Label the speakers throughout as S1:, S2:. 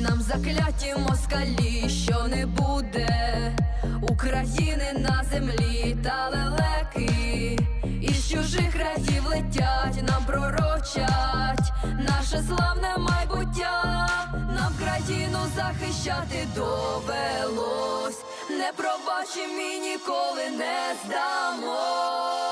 S1: нам закляті москалі, що не буде України на землі та лелеки, із чужих країв летять, нам пророчать наше славне майбуття, нам країну захищати довелось, не пробачимо і ніколи не здамось.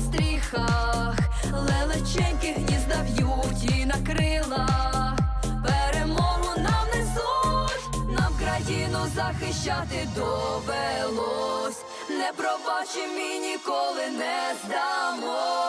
S1: Стріхах. Лелеченьки гнізда в'ють і на крилах. Перемогу нам несуть, нам країну захищати довелось, не пробачимо і ніколи не здамо.